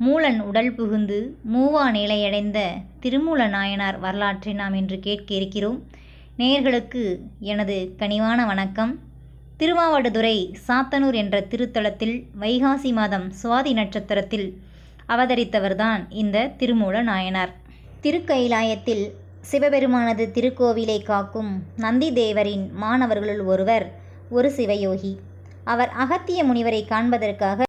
மூலன் உடல் புகுந்து மூவா நிலையடைந்த திருமூல நாயனார் வரலாற்றை நாம் இன்று கேட்க இருக்கிறோம். நேயர்களுக்கு எனது கனிவான வணக்கம். திருவாவடுதுறை சாத்தனூர் என்ற திருத்தலத்தில் வைகாசி மாதம் சுவாதி நட்சத்திரத்தில் அவதரித்தவர்தான் இந்த திருமூல நாயனார். திருக்கைலாயத்தில் சிவபெருமானது திருக்கோவிலை காக்கும் நந்தி தேவரின் மாணவர்களுள் ஒருவர் ஒரு சிவயோகி. அவர் அகத்திய முனிவரை காண்பதற்காக